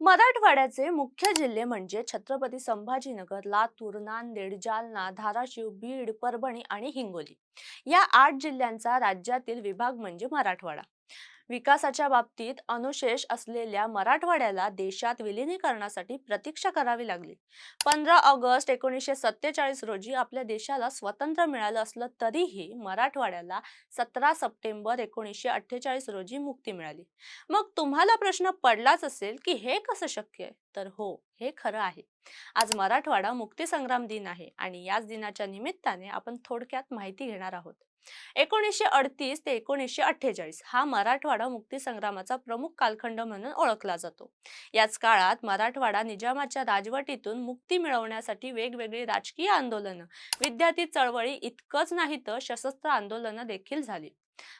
मराठवाड्याचे मुख्य जिल्हे म्हणजे छत्रपती संभाजीनगर लातूर नांदेड जालना धाराशिव बीड परभणी आणि हिंगोली. या आठ जिल्ह्यांचा राज्यातील विभाग म्हणजे मराठवाडा. विकासाच्या बाबतीत अनुशेष असलेल्या मराठवाड्याला देशात विलिनीकरणासाठी प्रतीक्षा करावी लागली. पंधरा ऑगस्ट एकोणीसशे सत्तेचाळीस रोजी आपल्या देशाला स्वतंत्र मिळालं असलं तरीही मराठवाड्याला सतरा सप्टेंबर एकोणीसशे अठ्ठेचाळीस रोजी मुक्ती मिळाली. मग तुम्हाला प्रश्न पडलाच असेल की हे कसं शक्य आहे? तर हो हे खरं आहे. आज मराठवाडा मुक्तीसंग्राम दिन आहे आणि याच दिनाच्या निमित्ताने आपण थोडक्यात माहिती घेणार आहोत. एकोणीसशे अडतीस ते एकोणीसशे अठ्ठेचाळीस हा मराठवाडा मुक्तीसंग्रामाचा प्रमुख कालखंड म्हणून ओळखला जातो. याच काळात मराठवाडा निजामाच्या राजवटीतून मुक्ती मिळवण्यासाठी वेगवेगळी राजकीय आंदोलनं विद्यार्थी चळवळी इतकंच नाही तर सशस्त्र आंदोलनं देखील झाली.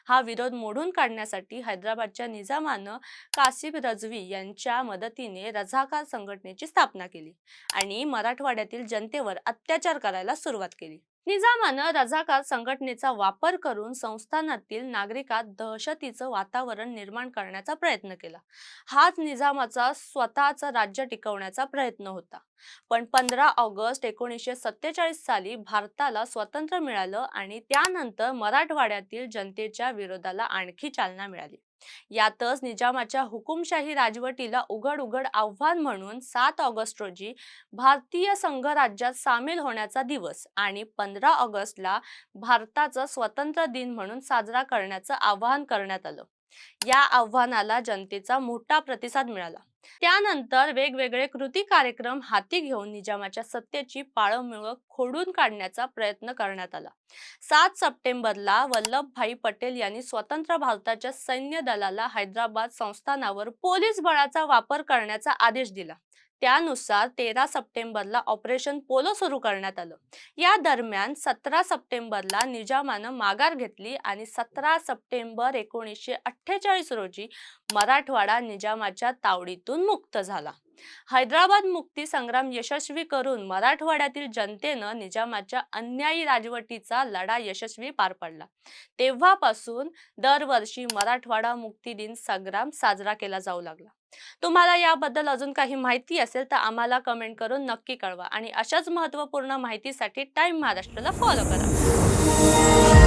हा विरोध मोडून काढण्यासाठी हैदराबादच्या निजामानं कासिम रजवी यांच्या मदतीने रझाकार संघटनेची स्थापना केली आणि मराठवाड्यातील जनतेवर अत्याचार करायला सुरुवात केली. निजामानं रझाकार संघटनेचा वापर करून संस्थानातील नागरिकात दहशतीचं वातावरण निर्माण करण्याचा प्रयत्न केला. हाच निजामाचा स्वतःचं राज्य टिकवण्याचा प्रयत्न होता. पण पंधरा ऑगस्ट एकोणीसशे सत्तेचाळीस साली भारताला स्वातंत्र्य मिळालं आणि त्यानंतर मराठवाड्यातील जनतेच्या विरोधाला आणखी चालना मिळाली. यातच निजामाच्या हुकुमशाही राजवटीला उघड उघड आव्हान म्हणून सात ऑगस्ट रोजी भारतीय संघ राज्यात सामील होण्याचा दिवस आणि पंधरा ऑगस्टला भारताचा स्वतंत्र दिन म्हणून साजरा करण्याचं आवाहन करण्यात आलं. या आव्हानाला जनतेचा मोठा प्रतिसाद मिळाला. त्यानंतर वेगवेगळे कृती कार्यक्रम हाती घेऊन निजामाच्या सत्तेची पाळंमुळं खोडून काढण्याचा प्रयत्न करण्यात आला. सात सप्टेंबरला वल्लभभाई पटेल यांनी स्वतंत्र भारताच्या सैन्य दलाला हैदराबाद संस्थानावर पोलीस बळाचा वापर करण्याचा आदेश दिला. त्यानुसार तेरा सप्टेंबरला ऑपरेशन पोलो सुरू करण्यात आलं. या दरम्यान सतरा सप्टेंबरला निजामानं माघार घेतली आणि सतरा सप्टेंबर एकोणीसशे अठ्ठेचाळीस रोजी मराठवाडा निजामाच्या तावडीतून मुक्त झाला. हैदराबाद मुक्ती संग्राम यशस्वी करून मराठवाड्यातील जनतेनं निजामाच्या अन्यायी राजवटीचा लढा यशस्वी पार पडला. तेव्हापासून दरवर्षी मराठवाडा मुक्ती दिन संग्राम साजरा केला जाऊ लागला. तुम्हाला याबद्दल अजून काही माहिती असेल तर आम्हाला कमेंट करून नक्की कळवा. आणि अशाच महत्त्वपूर्ण माहितीसाठी टाइम महाराष्ट्राला फॉलो करा.